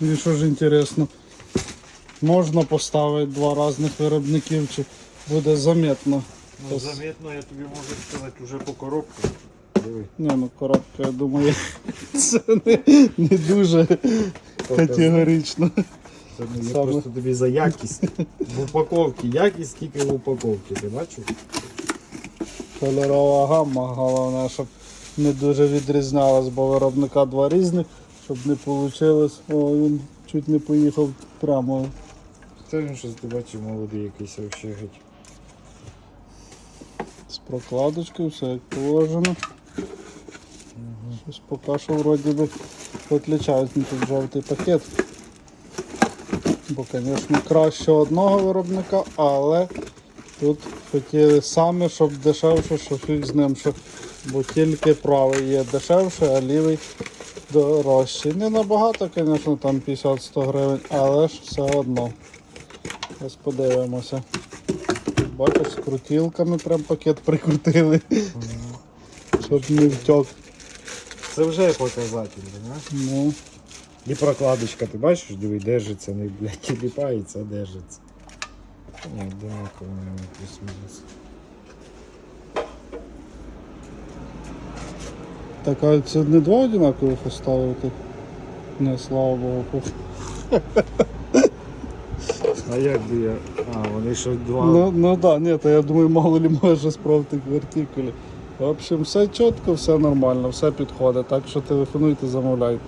І що ж інтересно, можна поставити два різних виробників, чи буде заметно. Ну, заметно, я тобі можу сказати уже по коробку. Диви. Не, ну коробка, я думаю, це не, не дуже категорично. Це не я Саме. просто тобі за якість. В упаковці якість, скільки в упаковці, ти бачив? Кольорова гамма, головне, щоб не дуже відрізнялась, бо виробника два різних, щоб не вийшло. О, він чуть не поїхав прямо. Це він щось ти бачив молодий якийсь вообще геть. З прокладочкою, все як положено. Щось поки що вроді би відлічають ну, тут жовтий пакет. Бо, звісно, краще одного виробника, але тут хотіли саме, щоб дешевше, що фіг з ним, що, бо тільки правий є дешевше, а лівий дорожчий. Не набагато, звісно, там 50-100 гривень, але ж все одно. Ось подивимося. Бачиш, з крутілками прям пакет прикрутили, щоб не втек. Це вже показатель, не? Ну, І прокладочка, ти бачиш, диви, держиться, не блядь, тіліпається, а держиться. Ні, одинаково, мабуть, плюс-мінус. Так а це не два одинакових оставити? Не, слава Богу. А як би я. А, вони ще два. Ну, ну да, ні, то я думаю, мало ли може справити вертикулі. В общем, все чітко, все нормально, все підходить. Так що телефонуйте, замовляйте.